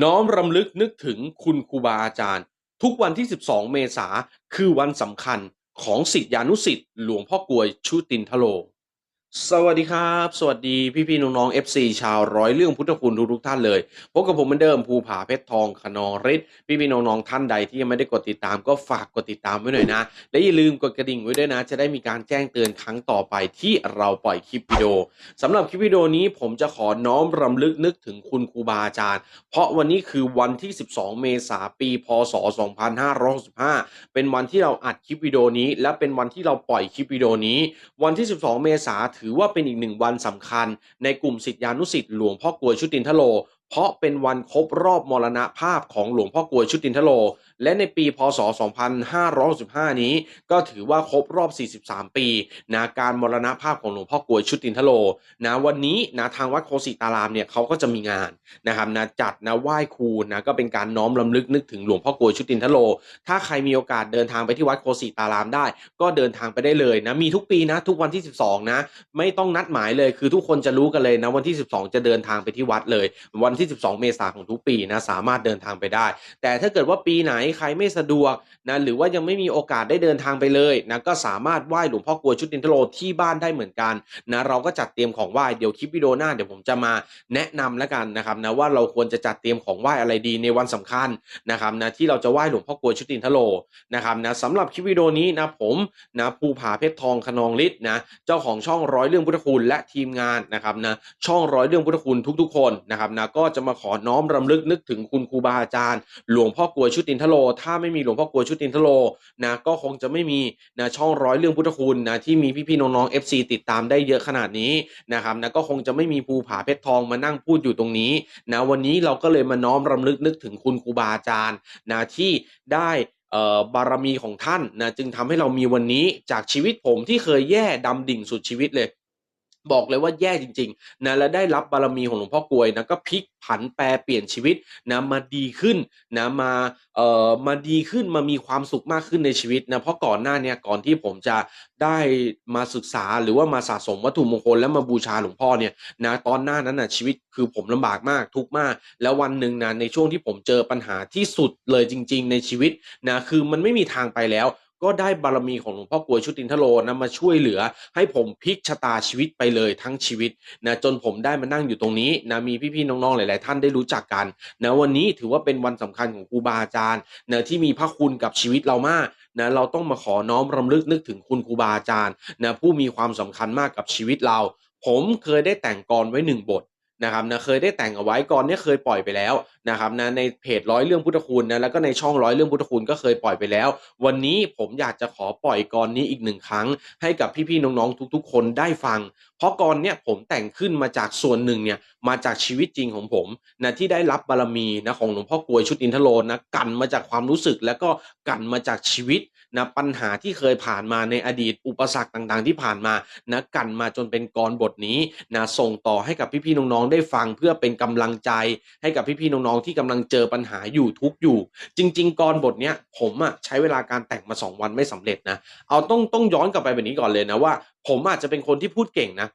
น้อมรำลึกนึกถึงคุณครูบาอาจารย์ ทุกวันที่ 12 เมษาคือวันสำคัญของสิทธิานุสิทธิ์หลวงพ่อกวยชุตินทโล สวัสดีครับ สวัสดีพี่พี่ๆน้องๆ FC ชาวร้อยเรื่องพุทธคุณทุกทุกๆท่านเลยพบกับผมเหมือนเดิมภูผาเพชรทองขนองฤทธิ์พี่พี่ๆน้องๆท่านใดที่ยังไม่ได้กดติดตามก็ฝากกดติดตามไว้หน่อยนะ และอย่าลืมกดกระดิ่งไว้ด้วยนะ จะได้มีการแจ้งเตือนครั้งต่อไปที่เราปล่อยคลิปวิดีโอสำหรับคลิปวิดีโอนี้ผมจะขอน้อมรำลึกนึกถึงคุณครูบาอาจารย์ เพราะวันนี้คือวันที่ 12 เมษายนปี พศ 2565เป็นวันที่เราอัดคลิปวิดีโอนี้ และเป็นวันที่เราปล่อยคลิปวิดีโอนี้ วันที่ 12 เมษายนถือว่าเป็นอีกหนึ่งวันสำคัญในกลุ่มศิษยานุศิษย์หลวงพ่อกลวยชุตินทโล เพราะเป็นวันครบรอบมรณภาพของหลวงพ่อกลวยชุตินทโล และในปีพศ 2565 นี้ก็ถือว่าครบรอบ 43 ปีนะการมรณภาพของหลวงพ่อกลวยชุตินทโลนะวันนี้นะทางวัดโคสิตารามเนี่ยเขาก็จะมีงานนะครับนะจัดนะไหว้ครูนะก็เป็นการน้อมรำลึกนึกถึงหลวงพ่อกลวยชุตินทโล ถ้าใครมีโอกาสเดินทางไปที่วัดโคสิตารามได้ ก็เดินทางไปได้เลยนะมีทุกปีนะทุกวันที่ 12 นะ ไม่ต้องนัดหมายเลยคือทุกคนจะรู้กันเลยนะวันที่ 12 จะเดินทางไปที่วัดเลยวันที่12 เมษายนของทุกปีนะสามารถเดินทางไปได้ แต่ถ้าเกิดว่าปีไหนใครไม่สะดวกนะหรือว่ายังไม่มีโอกาสได้เดินทางไปเลยนะก็สามารถไหว้หลวงพ่อกลวยชุตินทโลที่บ้านได้เหมือนกันนะเราก็จัดเตรียมของไหว้เดี๋ยวคลิปวิดีโอหน้าเดี๋ยวผมจะมาแนะนำแล้วกันนะครับนะว่าเราควรจะจัดเตรียมของไหว้อะไรดีในวันสำคัญนะครับนะที่เราจะไหว้หลวงพ่อกลวยชุตินทโลนะครับนะสำหรับคลิปวิดีโอนี้นะผมนะภูผาเพชรทองขนองฤทธิ์นะเจ้าของช่องร้อยเรื่องพุทธคุณและทีมงานนะครับนะช่องร้อยเรื่องพุทธคุณทุก ๆ คนนะครับนะก็จะมาขอน้อมรำลึกนึกถึงคุณครูบาอาจารย์ หลวงพ่อกวยชุตินทโล ถ้าไม่มีหลวงพ่อกวยชุตินทโลนะก็คงจะไม่มีนะช่องร้อยเรื่องพุทธคุณนะที่มีพี่ๆน้องๆ FC ติดตามได้เยอะขนาดนี้นะครับนะก็คงจะไม่มีภูผาเพชรทองมานั่งพูดอยู่ตรงนี้นะวันนี้เราก็เลยมาน้อมรำลึกนึกถึงคุณครูบาอาจารย์นะที่ได้บารมีของท่านนะจึงทำให้เรามีวันนี้จากชีวิตผมที่เคยแย่ดำดิ่งสุดชีวิตเลย บอกเลยว่าแย่จริงๆนะและได้รับบารมีของหลวงพ่อกลวยนะก็พลิกผันแปรเปลี่ยนชีวิตนะมาดีขึ้นนะมาเอ่อมาดีขึ้นมามีความสุขมากขึ้นในชีวิตนะเพราะก่อนหน้าเนี้ก่อนที่ผมจะได้มาศึกษาหรือว่ามาสะสมวัตถุมงคลแล้วมาบูชาหลวงพ่อเนี่ยนะตอนหน้านั้นนะชีวิตคือผมลำบากมากทุกข์มาก แล้ววันหนึ่งนะในช่วงที่ผมเจอปัญหาที่สุดเลยจริง ๆ ในชีวิตนะคือมันไม่มีทางไปแล้ว ก็ได้บารมีของหลวงพ่อกลวยชุตินทโลนะมาช่วยเหลือ ให้ผมพลิกชะตาชีวิตไปเลยทั้งชีวิตนะจนผมได้มานั่งอยู่ตรงนี้นะมีพี่ๆน้องๆหลาย ๆ ท่านได้รู้จักกันนะวันนี้ถือว่าเป็นวันสำคัญของครูบาอาจารย์นะที่มีพระคุณกับชีวิตเรามากนะเราต้องมาขอน้อมรำลึกนึกถึงคุณครูบาอาจารย์นะผู้มีความสำคัญมากกับชีวิตเรา ผมเคยได้แต่งกรไว้หนึ่งบทนะครับนะเคยได้แต่งเอาไว้ก่อนเนี้ยเคยปล่อยไปแล้ว นะครับนะในเพจร้อยเรื่องพุทธคุณนะแล้วก็ในช่องร้อยเรื่องพุทธคุณก็เคยปล่อยไปแล้ว วันนี้ผมอยากจะขอปล่อยกรนี้อีกหนึ่งครั้ง ให้กับพี่ๆน้องๆทุก ๆ คนได้ฟัง เพราะกรเนี่ยผมแต่งขึ้นมาจากส่วนหนึ่งเนี่ยมาจากชีวิตจริงของผมนะที่ได้รับบารมีนะของหลวงพ่อกลวยชุดอินทโลนะกันมาจากความรู้สึกแล้วก็กันมาจากชีวิตนะปัญหาที่เคยผ่านมาในอดีตอุปสรรคต่างๆ ที่ผ่านมานะกันมาจนเป็นกรบทนี้นะส่งต่อให้กับพี่ๆน้องๆได้ฟังเพื่อเป็นกำลังใจให้กับพี่ๆน้องๆที่กำลังเจอปัญหาอยู่ทุกอยู่ จริง ๆกรบทเนี้ยผมอะใช้เวลาการแต่งมาสองวันไม่สำเร็จนะ เอาต้องต้องย้อนกลับไปแบบนี้ก่อนเลยนะว่า ผมอาจจะเป็นคนที่พูดเก่งนะ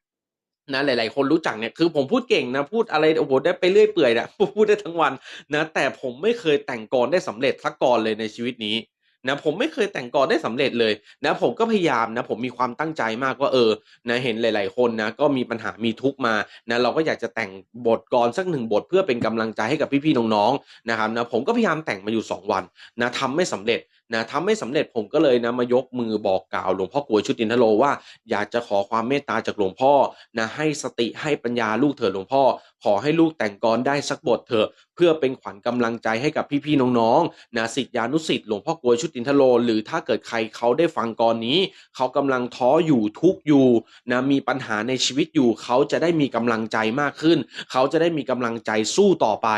นะหลาย ๆ คนรู้จักเนี่ยคือผมพูดเก่งนะพูดอะไรโอ้โหได้ไปเรื่อยเปื่อยนะพูดได้ทั้งวันนะแต่ผมไม่เคยแต่งกรได้สำเร็จสักกรเลยในชีวิตนี้ นะผมไม่เคยแต่งกรได้สำเร็จเลยนะผมก็พยายามนะผมมีความตั้งใจมากว่าเออนะเห็นหลาย ๆ คนนะก็มีปัญหามีทุกมานะเราก็อยากจะแต่งบทกรสักหนึ่งบทเพื่อเป็นกำลังใจให้กับพี่ ๆ น้อง ๆ นะครับนะผมก็พยายามแต่งมาอยู่ 2 วันนะทำไม่สำเร็จนะทำไม่สำเร็จผมก็เลยนะมายกมือบอกกล่าวหลวงพ่อกลวยชุตินทโลว่า อยากจะขอความเมตตาจากหลวงพ่อนะให้สติให้ปัญญาลูกเถิดหลวงพ่อ ขอให้ลูกแต่งกรได้สักบทเถอะเพื่อเป็นขวัญกำลังใจให้กับพี่ๆน้องๆนะสิทธิานุสิทธิ์หลวงพ่อกลวยชุตินทโล หรือถ้าเกิดใครเขาได้ฟังกรนี้ เขากำลังท้ออยู่ทุกอยู่นะมีปัญหาในชีวิตอยู่เขาจะได้มีกำลังใจมากขึ้น เขาจะได้มีกำลังใจสู้ต่อไป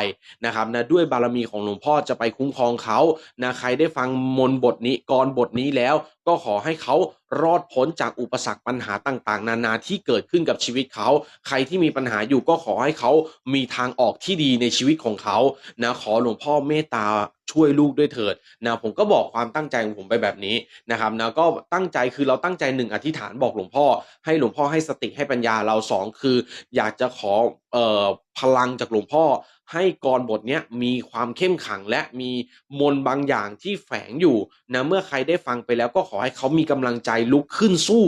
นะครับนะด้วยบารมีของหลวงพ่อจะไปคุ้มครองเขานะใครได้ฟังมนบทนี้กรบทนี้แล้ว ก็ขอให้เขารอดพ้นจากอุปสรรคปัญหาต่างๆ นานาที่เกิดขึ้นกับชีวิตเขา ใครที่มีปัญหาอยู่ก็ขอให้เขามีทางออกที่ดีในชีวิตของเขานะขอหลวงพ่อเมตตาช่วยลูกด้วยเถิดนะผมก็บอกความตั้งใจของผมไปแบบนี้นะครับนะก็ตั้งใจคือเราตั้งใจหนึ่งอธิษฐานบอกหลวงพ่อ ให้หลวงพ่อให้สติให้ปัญญาเราสองคือ อยากจะขอออพลังจากหลวงพ่อ ให้กรบทเนี้ยมีความเข้มขังและมีมนบางอย่างที่แฝงอยู่นะเมื่อใครได้ฟังไปแล้วก็ขอให้เขามีกำลังใจลุกขึ้นสู้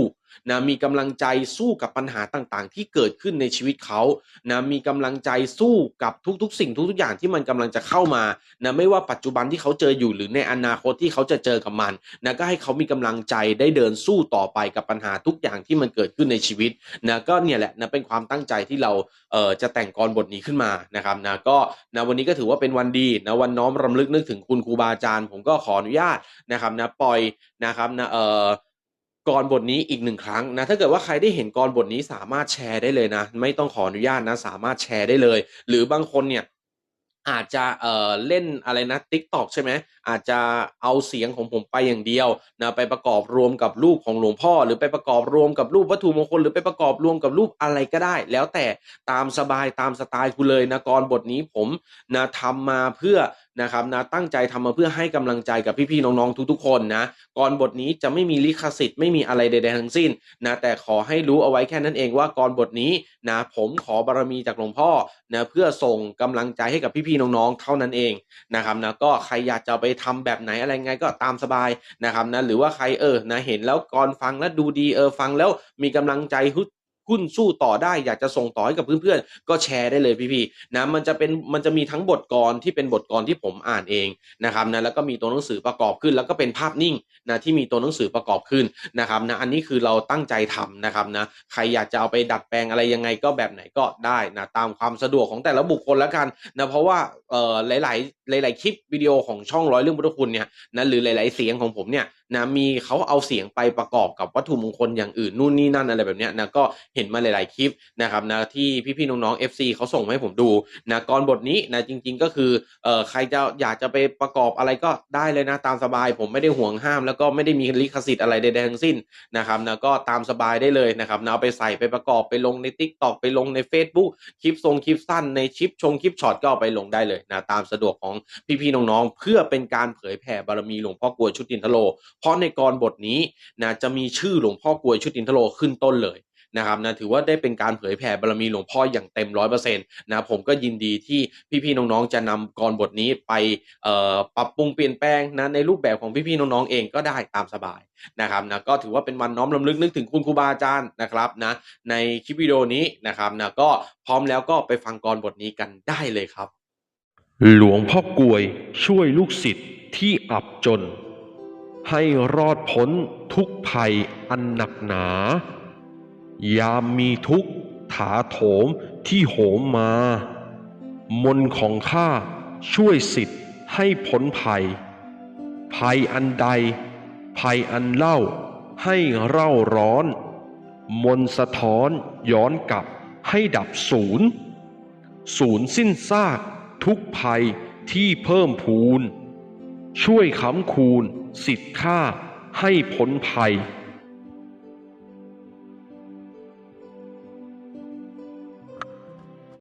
นะมีกำลังใจสู้กับปัญหาต่างๆ ที่เกิดขึ้นในชีวิตเขานะมีกำลังใจสู้กับทุกๆ สิ่งทุกๆอย่างที่มันกำลังจะเข้ามานะไม่ว่าปัจจุบันที่เขาเจออยู่หรือในอนาคตที่เขาจะเจอกับมันนะก็ให้เขามีกำลังใจได้เดินสู้ต่อไปกับปัญหาทุกอย่างที่มันเกิดขึ้นในชีวิตนะก็เนี่ยแหละนะเป็นความตั้งใจที่เราเอ่อจะแต่งกรบทนี้ขึ้นมานะครับนะก็นะวันนี้ก็ถือว่าเป็นวันดีนะวันน้อมรำลึกนึกถึงคุณครูบาอาจารย์ ผมก็ขออนุญาตนะครับนะปล่อยนะครับนะเอ่อ กรบทนี้อีกหนึ่งครั้งนะถ้าเกิดว่าใครได้เห็นกรบทนี้สามารถแชร์ได้เลยนะ ไม่ต้องขออนุญาตนะ สามารถแชร์ได้เลย หรือบางคนเนี่ยอาจจะเอ่อเล่นอะไรนะ TikTok ใช่ไหมอาจจะเอาเสียงของผมไปอย่างเดียวนะไปประกอบรวมกับรูปของหลวงพ่อ หรือไปประกอบรวมกับรูปวัตถุมงคล หรือไปประกอบรวมกับรูปอะไรก็ได้ แล้วแต่ตามสบายตามสไตล์คุณเลยนะกรบทนี้ผมนะทำมาเพื่อนะครับนะตั้งใจทำมาเพื่อให้กำลังใจกับพี่ๆน้องๆทุกๆคนนะกรบทนี้จะไม่มีลิขสิทธิ์ไม่มีอะไรใดๆทั้งสิ้นนะแต่ขอให้รู้เอาไว้แค่นั้นเองว่ากรบทนี้นะผมขอบารมีจากหลวงพ่อนะเพื่อส่งกำลังใจให้กับพี่ๆน้องๆเท่านั้นเองนะครับนะก็ใครอยากจะไปทำแบบไหนอะไรไงก็ตามสบายนะครับนะหรือว่าใครเออนะเห็นแล้วก่อนฟังแล้วดูดีเออฟังแล้วมีกำลังใจฮึด หุ้นสู้ต่อได้อยากจะส่งต่อให้กับเพื่อนๆ ก็แชร์ได้เลยพี่ๆนะมันจะเป็นมันจะมีทั้งบทกรที่เป็นบทกรที่ผมอ่านเองนะครับนะแล้วก็มีตัวหนังสือประกอบขึ้น แล้วก็เป็นภาพนิ่งนะที่มีตัวหนังสือประกอบขึ้นนะครับนะอันนี้คือเราตั้งใจทำนะครับนะใครอยากจะเอาไปดัดแปลงอะไรยังไงก็แบบไหนก็ได้นะตามความสะดวกของแต่ละบุคคลแล้วกันนะเพราะว่าเอ่อหลาย ๆ หลาย ๆ คลิปวิดีโอของช่องร้อยเรื่องพุทธคุณเนี่ยนะหรือหลาย ๆ เสียงของผมเนี่ย นะมีเขาเอาเสียงไปประกอบกับวัตถุมงคลอย่างอื่นนู่นนี่นั่นอะไรแบบเนี้ยนะก็เห็นมาหลาย ๆ คลิปนะครับนะที่พี่ ๆ น้อง ๆ FC เขาส่งมาให้ผมดูนะกรบทนี้นะจริง ๆ ก็คือเอ่อใครจะอยากจะไปประกอบอะไรก็ได้เลยนะตามสบายผมไม่ได้ห่วงห้าม แล้วก็ไม่ได้มีลิขสิทธิ์อะไรใด ๆ ทั้งสิ้นนะครับนะก็ตามสบายได้เลยนะครับนะเอาไปใส่ไปประกอบไปลงใน Tik t o อกไปลงใน Facebook คลิปทรงคลิปสั้นในชิปชงคลิปช็อตก็เอาไปลงได้เลยนะตามสะดวกของพี่ ๆ น้อง ๆ เพื่อเป็นการเผยแผ่บารมีหลวงพ่อกลวยชุตินทโลเพราะในกรบทนี้นะจะมีชื่อหลวงพ่อกวยชุตินทโลขึ้นต้นเลยนะครับนะถือว่าได้เป็นการเผยแผ่บารมีหลวงพ่ออย่างเต็มร้อยเปอร์เซ็นต์นะผมก็ยินดีที่พี่ๆน้องๆจะนำกรบทนี้ไปปรับปรุงเปลี่ยนแปลงนะในรูปแบบของพี่ๆน้องๆเองก็ได้ตามสบายนะครับนะก็ถือว่าเป็นวันน้อมรำลึกนึกถึงคุณครูบาอาจารย์นะครับนะในคลิปวิดีโอนี้นะครับนะก็พร้อมแล้วก็ไปฟังกรบทนี้กันได้เลยครับ หลวงพ่อกวยช่วยลูกศิษย์ที่อับจน ให้รอดพ้นทุกภัยอันหนักหนา ยามมีทุกข์ถาโถมที่โหมมา มนของข้าช่วยสิทธิ์ให้พ้นภัย ภัยอันใด ภัยอันเล่าให้เร่าร้อน มนสะท้อนย้อนกลับให้ดับศูนย์ ศูนย์สิ้นซากทุกภัยที่เพิ่มพูน ช่วยขำคูณสิทธิ์ข้าให้พ้นภัย